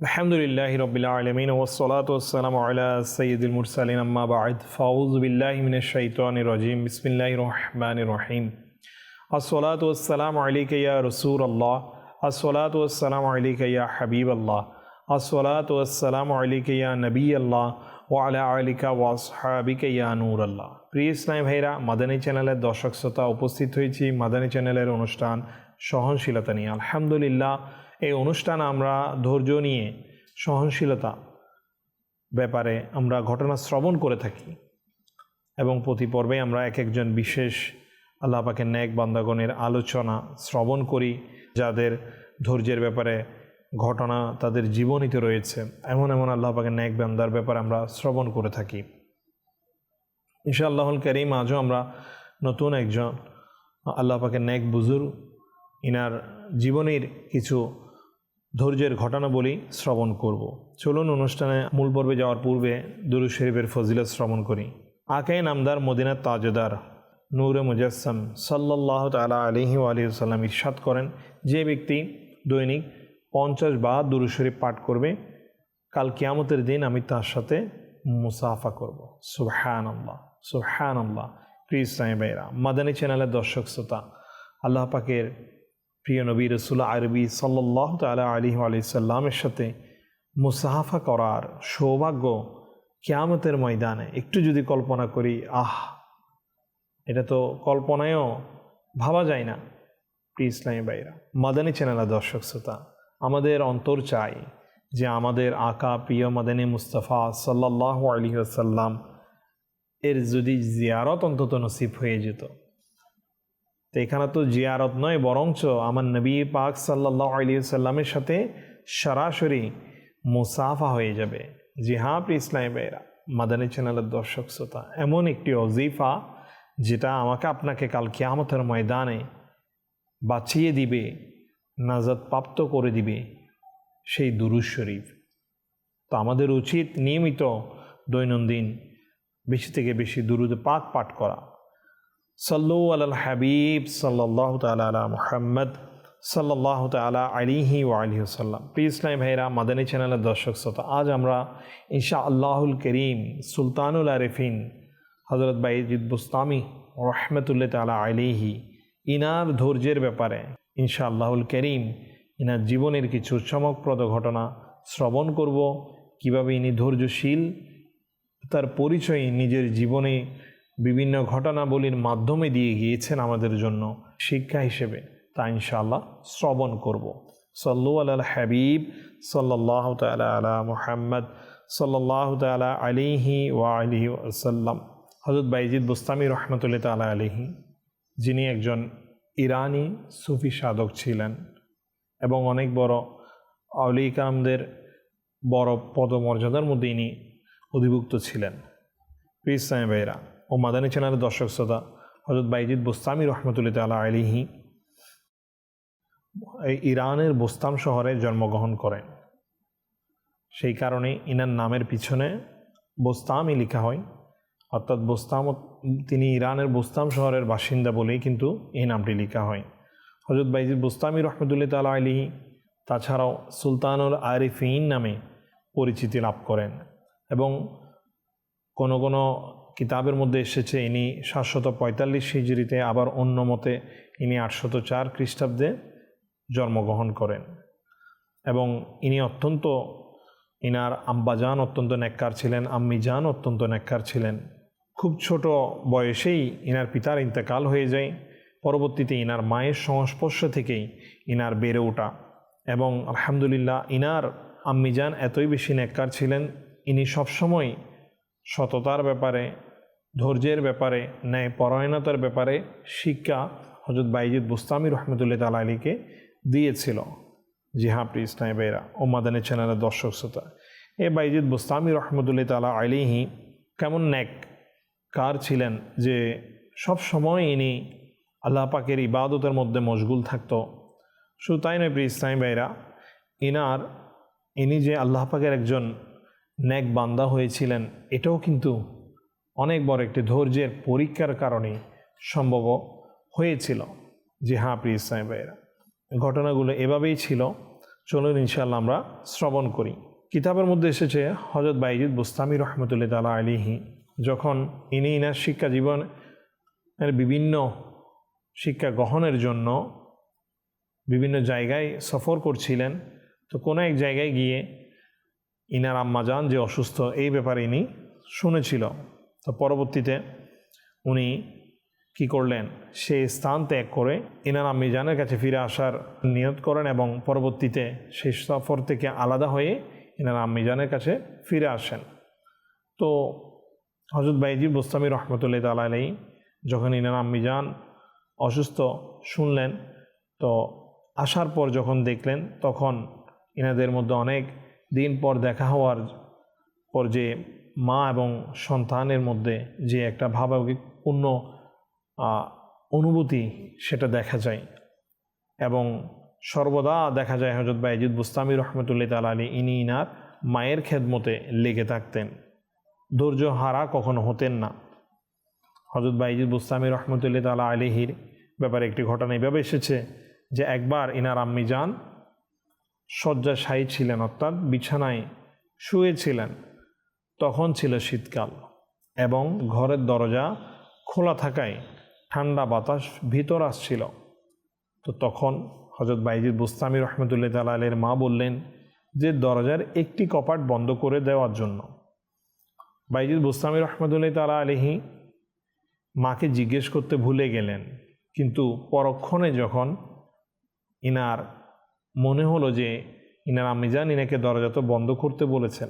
الحمد لله رب العالمين والصلاة والسلام على سيد المرسلين أما بعد فأعوذ بالله من الشيطان الرجيم بسم الله الرحمن الرحيم الصلاة والسلام عليك يا رسول الله الصلاة والسلام عليك يا حبيب الله الصلاة والسلام عليك يا نبي الله ওয়ালা আলিকা ওয়াসহাবিকে ইয়া নূর আল্লাহ প্রিয় ইসলাম ভাইরা মাদানী চ্যানেলের দর্শক শ্রোতা উপস্থিত হয়েছি মাদানী চ্যানেলের অনুষ্ঠান সহনশীলতা নিয়ে আলহামদুলিল্লাহ এই অনুষ্ঠান আমরা ধৈর্য নিয়ে সহনশীলতা ব্যাপারে আমরা ঘটনা শ্রবণ করে থাকি এবং প্রতি পর্বে আমরা এক একজন বিশেষ আল্লাহ পাকের ন্যাক বান্দাগণের আলোচনা শ্রবণ করি, যাদের ধৈর্যের ব্যাপারে ঘটনা তাদের জীবনীতে রয়েছে। এমন এমন আল্লাহ পাকের ন্যাক বান্দার ব্যাপারে আমরা শ্রবণ করে থাকি। ইনশাআল্লাহুল করিম আজও আমরা নতুন একজন আল্লাহ পাকে ন্যাক বুজুর ইনার জীবনের কিছু ধৈর্যের ঘটনা বলি, শ্রবণ করব। চলুন অনুষ্ঠানে মূল পর্বে যাওয়ার পূর্বে দুরু শরীফের ফজিলত শ্রবণ করি। আকাই নামদার মদিনার তাজদার নূরে মুজাসম সাল্লাহ তালা আলহি আলহিসাল্লাম ইরশাদ করেন, যে ব্যক্তি দৈনিক পঞ্চাশ বা দুরু শরীফ পাঠ করবে, কাল কিয়ামতের দিন আমি তার সাথে মুসাফা করব। সুবহান আল্লাহ সুবহান আল্লাহ মাদানী চ্যানেলের দর্শক, শ্রোতা, আল্লাহ পাকের প্রিয় নবী রসুল আরবি সাল্লাহ তালা আলী আলি সাল্লামের সাথে মুসাহাফা করার সৌভাগ্য কেয়ামতের ময়দানে। একটু যদি কল্পনা করি, আহ, এটা তো কল্পনায়ও ভাবা যায় না, প্রিয় ইসলামী বাইরা মাদানী চ্যানেলের দর্শক শ্রোতা, আমাদের অন্তর চাই যে আমাদের আকা প্রিয় মাদানী মুস্তাফা সাল্লাহ আলী আসাল্লাম এর যদি জিয়ারত অন্তত নসিব হয়ে যেত। তো এখানে তো জিয়ারত নয়, বরঞ্চ আমার নবী পাক সাল্লাহ আলী সাল্লামের সাথে সরাসরি মুসাফা হয়ে যাবে। জি হ্যাঁ ইসলামী ভাইরা মাদানী চ্যানেলের দর্শক শ্রোতা, এমন একটি অজিফা যেটা আমাকে আপনাকে কাল কিয়ামতের ময়দানে বাঁচিয়ে দিবে নাজাদ প্রাপ্ত করে দিবে সেই দুরুজ শরীফ। তো আমাদের উচিত নিয়মিত দৈনন্দিন বেশি থেকে বেশি দুরুদ পাক পাঠ করা। সাল্লু আল হাবিব সাল্লাহ তালা মুহাম্মদ সাল্লাহ তালা আলিহি ও আলি সাল্লাম প্রিয় ইসলাম ভাইরা মাদানী চ্যানেলের দর্শক শ্রোতা, আজ আমরা ইনশা আল্লাহুল করিম সুলতানুল আরিফিন হজরত বাইজিদ বুস্তামি রহমতুল্লাহ তালা আলিহি ইনার ধৈর্যের ব্যাপারে ইনশা আল্লাহুল করিম ইনার জীবনের কিছু চমকপ্রদ ঘটনা শ্রবণ করব। কীভাবে ইনি ধৈর্যশীল, তার পরিচয় নিজের জীবনে বিভিন্ন ঘটনাবলীর মাধ্যমে দিয়ে গিয়েছেন আমাদের জন্য শিক্ষা হিসেবে। তা ইনশাআল্লাহ শ্রবণ করব। সল্লু আল হাবিব সাল্লাহ তালা আলা মুহাম্মদ সাল্লাহ তালা আলিহি ওয়া আলিহি আসাল্লাম হজরত বাইজিদ বুস্তামি রহমতুল্লাহ তালা আলিহি যিনি একজন ইরানি সুফি সাধক ছিলেন এবং অনেক বড় আউলিকামদের বড় পদমর্যাদার মধ্যে ইনি অধিভুক্ত ছিলেন। ইসলামী ভাইরা ও মাদানী চ্যানেলের দর্শক শ্রোতা হজরত বাইজিদ বোস্তামি রহমতুল্লাহ তালা আলিহি ইরানের বোস্তাম শহরে জন্মগ্রহণ করেন। সেই কারণে ইনার নামের পিছনে বোস্তামই লেখা হয়। অর্থাৎ বোস্তাম তিনি ইরানের বোস্তাম শহরের বাসিন্দা বলেই কিন্তু এই নামটি লেখা হয়। হজরত বাইজিদ বোস্তামি রহমতুল্লাহ তালা আলিহি তাছাড়াও সুলতানুল আরিফিন নামে পরিচিতি লাভ করেন এবং কোনো কোনো কিতাবের মধ্যে এসেছে, ইনি সাতশত পঁয়তাল্লিশ হিজড়িতে আবার অন্য মতে ইনি আটশত চার খ্রিস্টাব্দে জন্মগ্রহণ করেন। এবং ইনি অত্যন্ত, ইনার আম্বাজান অত্যন্ত নেককার ছিলেন, আম্মিজান অত্যন্ত নেককার ছিলেন। খুব ছোট বয়সেই ইনার পিতার ইন্তেকাল হয়ে যায়, পরবর্তীতে ইনার মায়ের সংস্পর্শ থেকেই ইনার বেড়ে ওঠা। এবং আলহামদুলিল্লাহ, ইনার আম্মিজান এতই বেশি নেককার ছিলেন, ইনি সবসময় সততার ব্যাপারে ধৈর্যের ব্যাপারে, ন্যায় পরায়ণতার ব্যাপারে শিক্ষা হজরত বাইজিদ বুস্তামি রহমতুল্লাহ তালা আলীকে দিয়েছিল। জি হ্যাঁ ইসলামী ভাইরা ও মাদানী চ্যানেলের দর্শক শ্রোতা, এ বাইজিদ বুস্তামি রহমতুল্লাহ তালা আলিহি কেমন ন্যাক? কার ছিলেন? যে সব সময় ইনি আল্লাহ পাকের ইবাদতের মধ্যে মশগুল থাকত। শুধু তাই নয়, প্রিয় ইসলামী ভাইরা ইনার, ইনি যে আল্লাহ পাকের একজন ন্যাক বান্দা হয়েছিলেন, এটাও কিন্তু অনেক বড় একটি ধৈর্যের পরীক্ষার কারণে সম্ভব হয়েছিল। যে হ্যাঁ প্রিয় ইসলামী ভাইয়েরা। ঘটনাগুলো এভাবেই ছিল। চলুন ইনশাল্লাহ আমরা শ্রবণ করি। কিতাবের মধ্যে এসেছে হজরত বাইজিদ বুস্তামি রহমতুল্লাহ তালা আলিহি যখন ইনি ইনার শিক্ষা জীবনের বিভিন্ন শিক্ষা গ্রহণের জন্য বিভিন্ন জায়গায় সফর করছিলেন, তো কোনো এক জায়গায় গিয়ে ইনার আম্মাজান যে অসুস্থ, এই ব্যাপারে ইনি শুনেছিল। তো পরবর্তীতে উনি কি করলেন? সেই স্থান ত্যাগ করে ইনার আম্মিজানের কাছে ফিরে আসার নিয়ত করেন এবং পরবর্তীতে সেই সফর থেকে আলাদা হয়ে ইনার আম্মিজানের কাছে ফিরে আসেন। তো হজরত বাইজি বোস্তামি রহমতুল্লাহ তালাই যখন ইনার আম্মিজান অসুস্থ শুনলেন, তো আসার পর যখন দেখলেন, তখন এনাদের মধ্যে অনেক দিন পর দেখা হওয়ার পর যে মা এবং সন্তানের মধ্যে যে একটা ভাবাবেগপূর্ণ অনুভূতি সেটা দেখা যায়। এবং সর্বদা দেখা যায় হজরত বাইজিদ বুস্তামি রহমতুল্লাহ তাল আলী ইনি ইনার মায়ের খেদমতে লেগে থাকতেন। ধৈর্য হারা কখনো হতেন না। হজরত বাইজিদ বুস্তামি রহমতুল্লাহ তালা আলিহির ব্যাপারে একটি ঘটনা এভাবে এসেছে যে একবার ইনার আম্মি যান, শয্যাশায়ী ছিলেন অর্থাৎ বিছানায় শুয়েছিলেন। তখন ছিল শীতকাল এবং ঘরের দরজা খোলা থাকায় ঠান্ডা বাতাস ভিতর আসছিল। তো তখন হজরত বাইজিদ বুস্তামি রহমতুল্লাহ তালের মা বললেন যে, দরজার একটি কপাট বন্ধ করে দেওয়ার জন্য। বাইজিদ বুস্তামি রহমতুল্লাহ তালা আলহি মাকে জিজ্ঞেস করতে ভুলে গেলেন। কিন্তু পরক্ষণে যখন ইনার মনে হলো যে, ইনার আম্মিজান ইনাকে দরজা তো বন্ধ করতে বলেছেন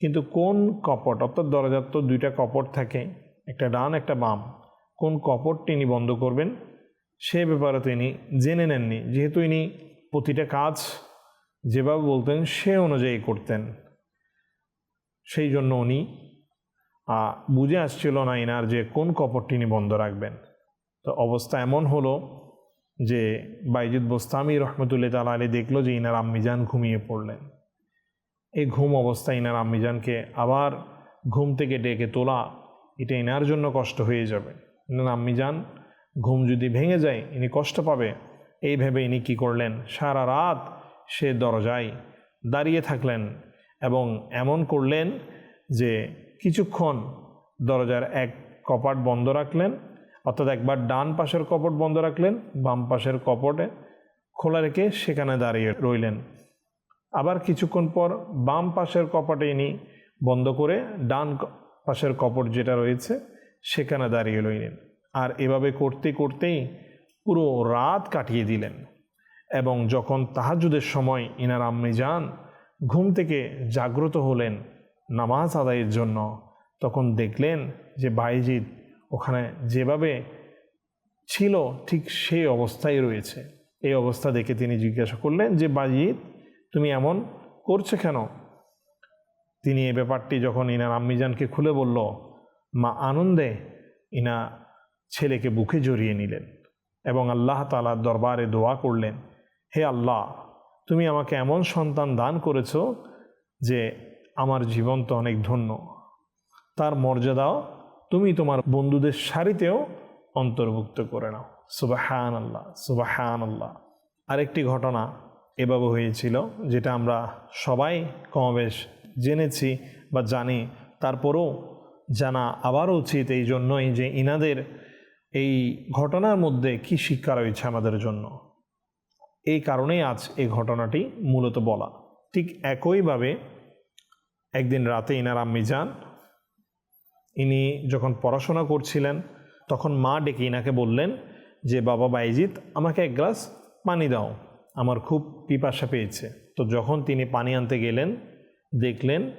কিন্তু কোন কপট, অর্থাৎ দরজার তো দুইটা কপট থাকে, একটা ডান, একটা বাম, কোন কপট তিনি বন্ধ করবেন? সে ব্যাপারে তিনি জেনে নেননি। যেহেতু ইনি প্রতিটা কাজ যেভাবে বলতেন, সে অনুযায়ী করতেন। সেই জন্য উনি বুঝে আসছিল না ইনার যে কোন কপট তিনি বন্ধ রাখবেন। তো অবস্থা এমন হলো যে বাইজিদ বোস্তামি রহমতুল্লাহ তালা আলী দেখল যে ইনার আম্মিজান ঘুমিয়ে পড়লেন। এই ঘুম অবস্থায় ইনার আম্মিজানকে আবার ঘুম থেকে ডেকে তোলা, এটা ইনার জন্য কষ্ট হয়ে যাবে। ইনার আম্মিজান ঘুম যদি ভেঙে যায়, ইনি কষ্ট পাবে। এই ভেবে ইনি কী করলেন? সারা রাত সে দরজায় দাঁড়িয়ে থাকলেন এবং এমন করলেন যে কিছুক্ষণ দরজার এক কপাট বন্ধ রাখলেন, অর্থাৎ একবার ডান পাশের কপট বন্ধ রাখলেন, বাম পাশের কপটে খোলা রেখে সেখানে দাঁড়িয়ে রইলেন। আবার কিছুক্ষণ পর বাম পাশের কপাটে ইনি বন্ধ করে ডান পাশের কপট যেটা রয়েছে, সেখানে দাঁড়িয়ে রইলেন আর এভাবে করতে করতেই পুরো রাত কাটিয়ে দিলেন। এবং যখন তাহাজুদের সময় ইনার আম্মি যান, ঘুম থেকে জাগ্রত হলেন নামাজ আদায়ের জন্য। তখন দেখলেন যে বাইজিদ ওখানে যেভাবে ছিল, ঠিক সেই অবস্থায় রয়েছে। এই অবস্থা দেখে তিনি জিজ্ঞাসা করলেন যে, বাইজিদ তুমি এমন করছ কেন? তিনি এই ব্যাপারটি যখন ইনার আম্মিজানকে খুলে বলল, মা আনন্দে, ইনা ছেলেকে বুকে জড়িয়ে নিলেন এবং আল্লাহ তালার দরবারে দোয়া করলেন, হে আল্লাহ, তুমি আমাকে এমন সন্তান দান করেছ যে আমার জীবন তো অনেক ধন্য। তার মর্যাদাও তুমি তোমার বন্ধুদের সারিতেও অন্তর্ভুক্ত করে নাও। সুবাহান আল্লাহ সুবাহান আল্লাহ আরেকটি ঘটনা এভাবে হয়েছিল, যেটা আমরা সবাই কমবেশ জেনেছি বা জানি। তারপরও জানা আবারও উচিত এই জন্যই যে ইনাদের এই ঘটনার মধ্যে কি শিক্ষা রয়েছে আমাদের জন্য। এই কারণেই আজ এই ঘটনাটি মূলত বলা। ঠিক একইভাবে একদিন রাতে ইনার আম্মি যান। ইনি যখন পড়াশোনা করছিলেন, তখন মা ডেকে ইনাকে বললেন যে, বাবা বাইজিৎ, আমাকে এক গ্লাস পানি দাও। আমার খুব পিপাসা পেয়েছে। তো যখন তিনি পানি আনতে গেলেন, দেখলেন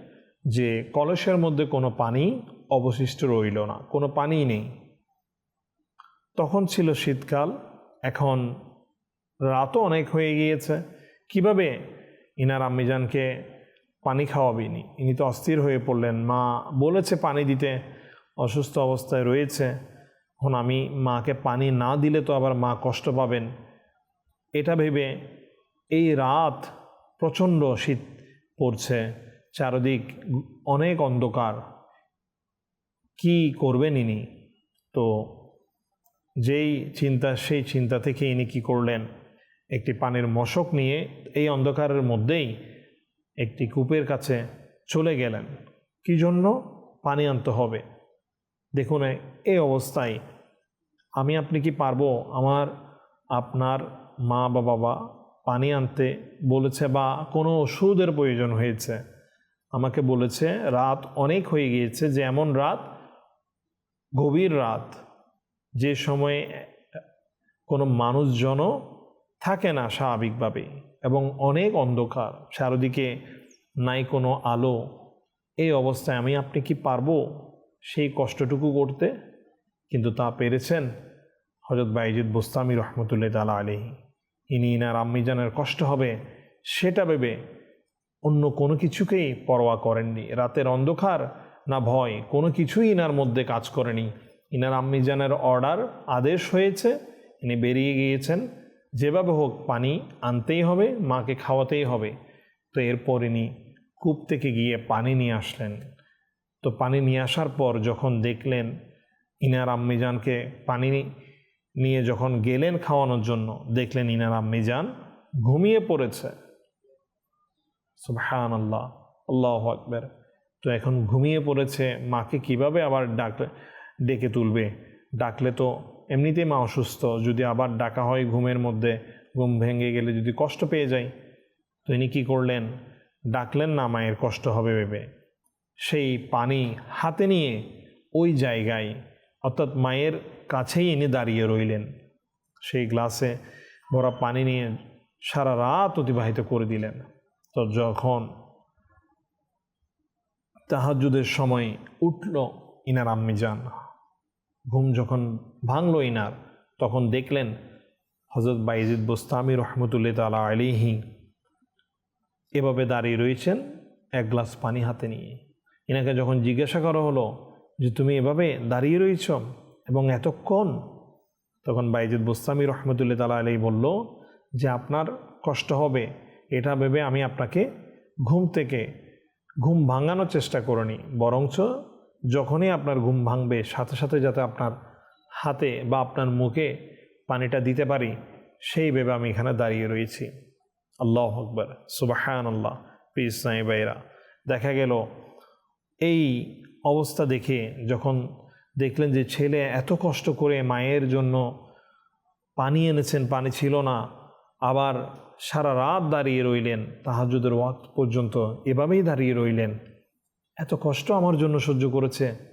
যে কলসের মধ্যে কোনো পানি অবশিষ্ট রইল না, কোনো পানিই নেই। তখন ছিল শীতকাল, এখন রাতও অনেক হয়ে গিয়েছে। কীভাবে? ইনার আম্মিজানকে পানি খাওয়াবেনি। ইনি তো অস্থির হয়ে পড়লেন। মা বলেছে পানি দিতে, অসুস্থ অবস্থায় রয়েছে। এখন আমি মাকে পানি না দিলে তো আবার মা কষ্ট পাবেন। এটা ভেবে এই রাত প্রচণ্ড শীত পড়ছে। চারদিক অনেক অন্ধকার। কি করবেন ইনি? তো যেই চিন্তা, সেই চিন্তা থেকে ইনি কি করলেন? একটি পানির মশক নিয়ে এই অন্ধকারের মধ্যেই একটি কূপের কাছে চলে গেলেন। কি জন্য? পানি আনতে হবে। দেখুন এই অবস্থায় আমি, আপনি কি পারব? আমার, আপনার মা বা বাবা পানি আনতে বলেছে বা কোনো ওষুধের প্রয়োজন হয়েছে। আমাকে বলেছে, রাত অনেক হয়ে গিয়েছে যে এমন রাত, গভীর রাত, যে সময়ে কোনো মানুষজনও থাকে না স্বাভাবিকভাবে এবং অনেক অন্ধকার। চারদিকে নাই কোনো আলো। এই অবস্থায় আমি, আপনি কি পারব সেই কষ্টটুকু করতে? কিন্তু তা পেরেছেন হজরত বাইজিদ বোস্তামি রহমতুল্লাহ তালা আলী ইনি ইনার আম্মিজানের কষ্ট হবে, সেটা ভেবে অন্য কোনো কিছুকেই পরোয়া করেননি। রাতের অন্ধকার না ভয়, কোনো কিছুই ইনার মধ্যে কাজ করেনি। ইনার আম্মিজানের অর্ডার, আদেশ হয়েছে, ইনি বেরিয়ে গিয়েছেন। যেভাবে হোক পানি আনতেই হবে, মাকে খাওয়াতেই হবে। তো এরপর ইনি কূপ থেকে গিয়ে পানি নিয়ে আসলেন। তো পানি নিয়ে আসার পর যখন দেখলেন ইনার আম্মিজানকে পানি নিয়ে যখন গেলেন খাওয়ানোর জন্য, দেখলেন ইনার আম্মিজান ঘুমিয়ে পড়েছে। সুবহান আল্লাহ আল্লাহ আকবর। তো এখন ঘুমিয়ে পড়েছে, মাকে কীভাবে আবার ডাক, ডেকে তুলবে? ডাকলে তো এমনিতেই মা অসুস্থ, যদি আবার ডাকা হয় ঘুমের মধ্যে, ঘুম ভেঙে গেলে যদি কষ্ট পেয়ে যায়। তো ইনি কী করলেন? ডাকলেন, না মায়ের কষ্ট হবে ভেবে। সেই পানি হাতে নিয়ে ওই জায়গায়, অর্থাৎ মায়ের কাছেই ইনি দাঁড়িয়ে রইলেন। সেই গ্লাসে ভরা পানি নিয়ে সারা রাত অতিবাহিত করে দিলেন। তো যখন তাহাজুদের সময় উঠল ইনার আম্মি যান, ঘুম যখন ভাঙল ইনার, তখন দেখলেন হজরত বাইজিদ বোস্তামি রহমতুল্লাহ তালা আলিহি এভাবে দাঁড়িয়ে রয়েছেন এক গ্লাস পানি হাতে নিয়ে। ইনাকে যখন জিজ্ঞাসা করা হলো যে, তুমি এভাবে দাঁড়িয়ে রয়েছ? এবং এতক্ষণ তখন বাইজিদ বোস্তামি রহমতুল্লাহ তালা আলী বলল যে আপনার কষ্ট হবে, এটা ভেবে আমি আপনাকে ঘুম থেকে ঘুম ভাঙানোর চেষ্টা করিনি। বরঞ্চ যখনই আপনার ঘুম ভাঙবে, সাথে সাথে যাতে আপনার হাতে বা আপনার মুখে পানিটা দিতে পারি, সেই ভেবে আমি এখানে দাঁড়িয়ে রয়েছি। আল্লাহ আকবর। সুবাহান আল্লাহ পিস বাইরা দেখা গেল এই অবস্থা দেখে যখন দেখলেন যে ছেলে এত কষ্ট করে মায়ের জন্য পানি এনেছেন, পানি ছিল না। আবার সারা রাত দাঁড়িয়ে রইলেন তাহাজুদের ওয়াক্ত পর্যন্ত এভাবেই দাঁড়িয়ে রইলেন। এত কষ্ট আমার জন্য সহ্য করেছে।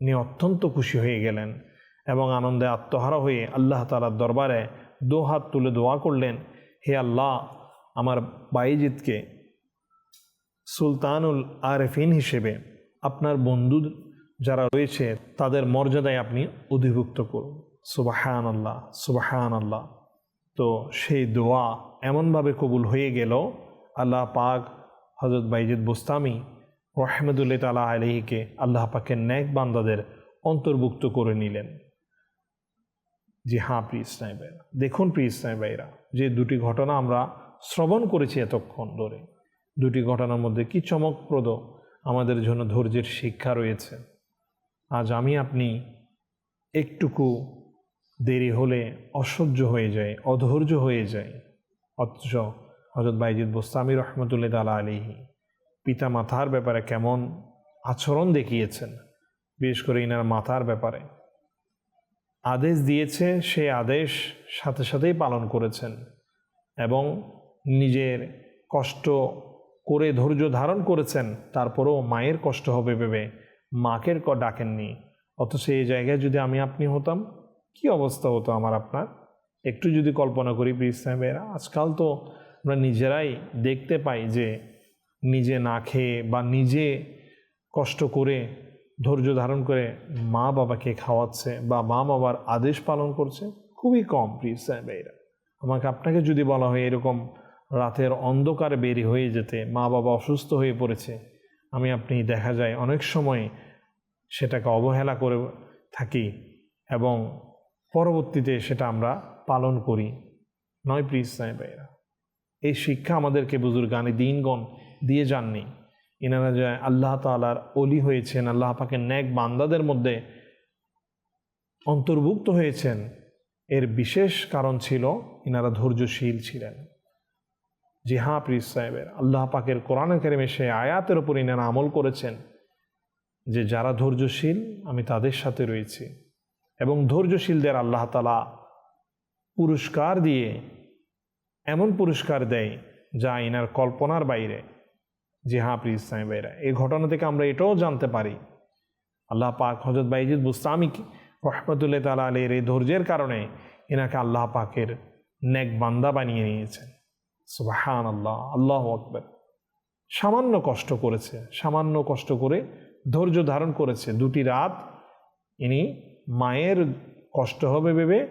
উনি অত্যন্ত খুশি হয়ে গেলেন এবং আনন্দে আত্মহারা হয়ে আল্লাহ তালার দরবারে দো হাত তুলে দোয়া করলেন, হে আল্লাহ, আমার বাইজিৎকে সুলতানুল আরেফিন হিসেবে আপনার বন্ধু যারা রয়েছে, তাদের মর্যাদায় আপনি অধিভুক্ত করুন। সুবাহান আল্লাহ সুবাহান আল্লাহ তো সেই দোয়া এমনভাবে কবুল হয়ে গেল, আল্লাহ পাক হজরত বাইজিদ বুস্তামি রহমদুল্লাহ তালা আলহিকে আল্লাহ পাকের ন্যাক বান্দাদের অন্তর্ভুক্ত করে নিলেন। জি হ্যাঁ প্রিয় ইসলাম ভাইরা দেখুন, প্রিয় ইসলাম ভাইরা যে দুটি ঘটনা আমরা শ্রবণ করেছি এতক্ষণ ধরে, দুটি ঘটনার মধ্যে কি চমকপ্রদ আমাদের জন্য ধৈর্যের শিক্ষা রয়েছে। আজ আমি আপনি একটুকু দেরি হলে অসহ্য হয়ে যায়, অধৈর্য হয়ে যায়। অথচ হজরত বাইজিদ বোস্তামি রহমতুল্লাহ তালা আলিহি পিতা মাতার ব্যাপারে কেমন আচরণ দেখিয়েছেন, বিশেষ করে ইনার মাতার ব্যাপারে। আদেশ দিয়েছে সেই আদেশ সাথে সাথেই পালন করেছেন এবং নিজের কষ্ট করে ধৈর্য ধারণ করেছেন, তারপরেও মায়ের কষ্ট হবে ভেবে মাকের ক ডাকেননি। অথচ এই জায়গায় যদি আমি আপনি হতাম, কি অবস্থা হতো আমার আপনার? একটু যদি কল্পনা করি ইসলামের আজকাল তো আমরা নিজেরাই দেখতে পাই যে নিজে না খেয়ে বা নিজে কষ্ট করে, ধৈর্য ধারণ করে মা বাবাকে খাওয়াচ্ছে বা মা বাবার আদেশ পালন করছে, খুবই কম প্রিয় সাহেবেরা। আমাকে আপনাকে যদি বলা হয় এরকম রাতের অন্ধকারে বেরি হয়ে যেতে, মা বাবা অসুস্থ হয়ে পড়েছে আমি আপনি দেখা যায় অনেক সময় সেটাকে অবহেলা করে থাকি এবং পরবর্তীতে সেটা আমরা পালন করি। নয়, প্রিয় সাহেবেরা এই শিক্ষা আমাদেরকে বুজুর্গানি দিনগণ দিয়ে যাননি। ইনারা যে আল্লাহ তালার অলি হয়েছেন, আল্লাহ পাকে ন্যাক বান্দাদের মধ্যে অন্তর্ভুক্ত হয়েছেন, এর বিশেষ কারণ ছিল ইনারা ধৈর্যশীল ছিলেন। জি হ্যাঁ প্রিস সাহেবের। আল্লাহ পাকের কোরআন কারিমে সে আয়াতের উপর ইনারা আমল করেছেন যে, যারা ধৈর্যশীল, আমি তাদের সাথে রয়েছি। এবং ধৈর্যশীলদের আল্লাহ তালা পুরস্কার দিয়ে এমন পুরস্কার দেয় যা ইনার কল্পনার বাইরে। জি হ্যাঁ প্রিয় ইসলামী ভাইরা এই ঘটনা থেকে আমরা এটাও জানতে পারি, আল্লাহ পাক হজরত বাইজিদ বুস্তামি রহমতুল্লাহ তালা আলীর এই ধৈর্যের কারণে এনাকে আল্লাহ পাকের নেক বান্দা বানিয়ে নিয়েছেন। সুবাহান আল্লাহ আল্লাহ আকবর। সামান্য কষ্ট করেছে, সামান্য কষ্ট করে ধৈর্য ধারণ করেছে। দুটি রাত ইনি মায়ের কষ্ট হবে ভেবে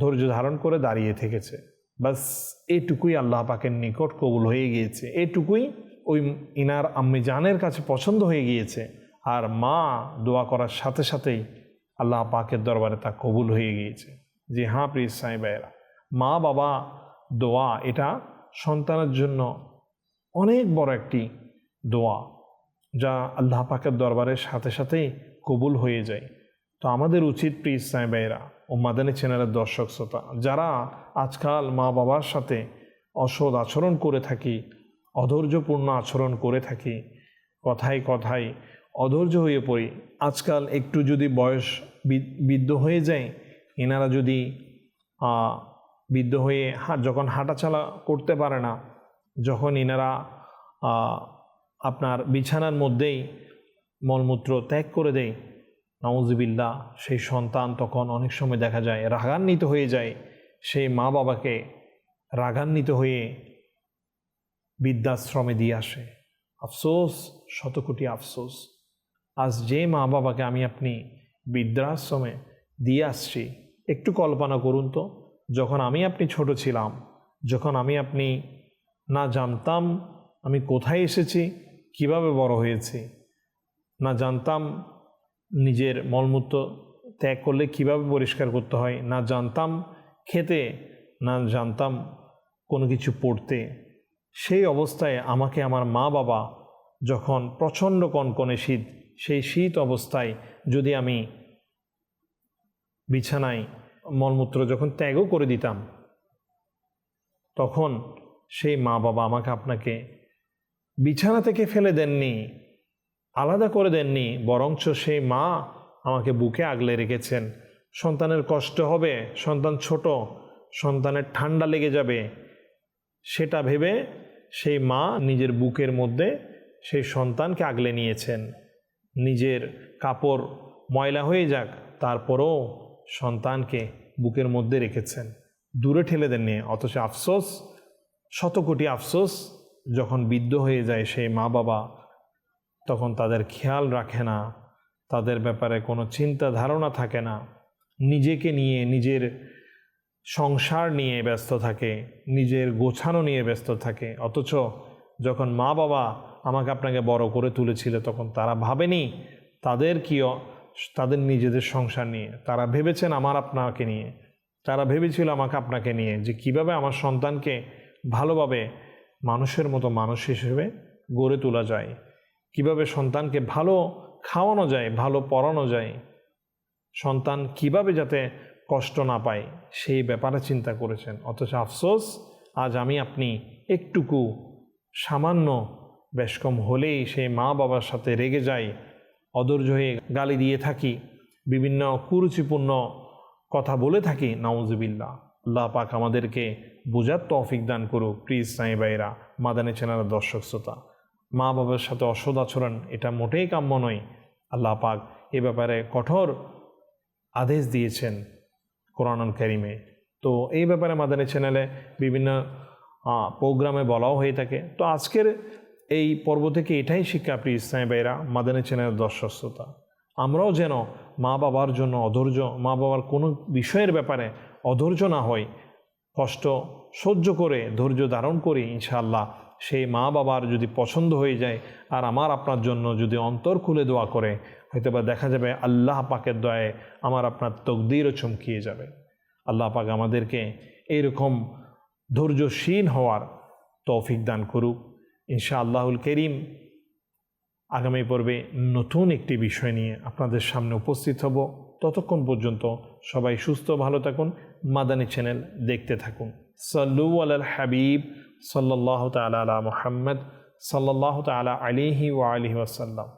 ধৈর্য ধারণ করে দাঁড়িয়ে থেকেছে। বাস এইটুকুই আল্লাহ পাকের নিকট কবুল হয়ে গিয়েছে। এটুকুই ওই ইনার আম্মি জানের কাছে পছন্দ হয়ে গিয়েছে। আর মা দোয়া করার সাথে সাথেই আল্লাহ পাকের দরবারে তা কবুল হয়ে গিয়েছে। যে হ্যাঁ প্রিয় সাহেবেরা মা বাবা দোয়া, এটা সন্তানের জন্য অনেক বড় একটি দোয়া, যা আল্লাহ পাকের দরবারের সাথে সাথেই কবুল হয়ে যায়। তো আমাদের উচিত প্রিয় সাহেবেরা ও মাদানী চ্যানেলের দর্শক, শ্রোতা, যারা আজকাল মা বাবার সাথে অসৎ আচরণ করে থাকি, অধৈর্যপূর্ণ আচরণ করে থাকি, কথায় কথায় অধৈর্য হয়ে পড়ি, আজকাল একটু যদি বয়স বৃদ্ধ হয়ে যায়, এনারা যদি বৃদ্ধ হয়ে যখন হাঁটাচালা করতে পারে না, যখন এনারা আপনার বিছানার মধ্যেই মলমূত্র ত্যাগ করে দেয় নওয়াজবিল্লা সেই সন্তান তখন অনেক সময় দেখা যায় রাগান্বিত হয়ে যায়। সেই মা বাবাকে রাগান্বিত হয়ে বৃদ্ধাশ্রমে দিয়ে আসে। আফসোস, শতকোটি আফসোস। আজ যে মা বাবাকে আমি আপনি বৃদ্ধাশ্রমে দিয়ে আসছি, একটু কল্পনা করুন তো। যখন আমি আপনি ছোট ছিলাম, যখন আমি আপনি না জানতাম আমি কোথায় এসেছি, কীভাবে বড় হয়েছি, না জানতাম নিজের মলমূত্র ত্যাগ করলে কীভাবে পরিষ্কার করতে হয়, না জানতাম খেতে, না জানতাম কোনো কিছু পড়তে, সেই অবস্থায় আমাকে আমার মা বাবা যখন প্রচণ্ড কনকনে শীত, সেই শীত অবস্থায় যদি আমি বিছানায় মলমূত্র যখন ত্যাগও করে দিতাম, তখন সেই মা বাবা আমাকে আপনাকে বিছানা থেকে ফেলে দেননি, আলাদা করে দেননি, বরঞ্চ সেই মা আমাকে বুকে আগলে রেখেছেন। সন্তানের কষ্ট হবে, সন্তান ছোট, সন্তানের ঠান্ডা লেগে যাবে। সেটা ভেবে সেই মা নিজের বুকের মধ্যে সেই সন্তানকে আগলে নিয়েছেন। নিজের কাপড় ময়লা হয়ে যাক, তারপরও সন্তানকে বুকের মধ্যে রেখেছেন। দূরে ঠেলে দেননি, অথচ আফসোস শত কোটি আফসোস, যখন বৃদ্ধ হয়ে যায় সেই মা বাবা তখন তাদের খেয়াল রাখে না, তাদের ব্যাপারে কোনো চিন্তা ধারণা থাকে না। নিজেকে নিয়ে, নিজের সংসার নিয়ে ব্যস্ত থাকে, নিজের গোছানো নিয়ে ব্যস্ত থাকে। অথচ যখন মা বাবা আমাকে আপনাকে বড় করে তুলেছিল, তখন তারা ভাবেনি তাদের কি তাদের নিজেদের সংসার নিয়ে। তারা ভেবেছেন আমার আপনাকে নিয়ে। তারা ভেবেছিল আমাকে আপনাকে নিয়ে যে কীভাবে আমার সন্তানকে ভালোভাবে মানুষের মতো মানুষ হিসেবে গড়ে তোলা যায়। কীভাবে সন্তানকে ভালো খাওয়ানো যায়, ভালো পড়ানো যায়। সন্তান কীভাবে যাতে কষ্ট না পায়, সেই ব্যাপারে চিন্তা করেছেন। অথচ আফসোস, আজ আমি আপনি একটুকু সামান্য বেশ কম হলেই সেই মা বাবার সাথে রেগে যাই অধৈর্য হয়ে গালি দিয়ে থাকি, বিভিন্ন কুরুচিপূর্ণ কথা বলে থাকি নাউজবিল্লা আল্লাহ পাক আমাদেরকে বোঝার তৌফিক দান করুক। প্রিজ সাই ভাইরা মাদানী চ্যানেলের দর্শক শ্রোতা, মা বাবার সাথে অসদ আচরণ এটা মোটেই কাম্য নয়। আল্লাহ পাক এ ব্যাপারে কঠোর আদেশ দিয়েছেন কোরআন করিমে। তো এই ব্যাপারে মাদানী চ্যানেলে বিভিন্ন প্রোগ্রামে বলাও হয়ে থাকে। তো আজকের এই পর্ব থেকে এটাই শিক্ষা, প্রিয় ইসলামী ভাইরা মাদানী চ্যানেলের দর্শক শ্রোতা। আমরাও যেন মা বাবার জন্য অধৈর্য, মা বাবার কোনো বিষয়ের ব্যাপারে অধৈর্য না হয় কষ্ট সহ্য করে, ধৈর্য ধারণ করি, ইনশাআল্লাহ। সেই মা বাবার যদি পছন্দ হয়ে যায়, আর আমার আপনার জন্য যদি অন্তর খুলে দোয়া করে হয়তো বা দেখা যাবে আল্লাহ পাকের দয়ায় আমার আপনার তকদিরও চমকিয়ে যাবে। আল্লাহ পাক আমাদেরকে এইরকম ধৈর্যশীল হওয়ার তৌফিক দান করুক। ইনশা আল্লাহুল করিম আগামী পর্বে নতুন একটি বিষয় নিয়ে আপনাদের সামনে উপস্থিত হব। ততক্ষণ পর্যন্ত সবাই সুস্থ, ভালো থাকুন। মাদানী চ্যানেল দেখতে থাকুন। সাল্লু আল হাবিব সাল্লাহ তালা আলা মোহাম্মদ সাল্লাহ তালা আলিহি ও আলিহি ওয়াসাল্লাম।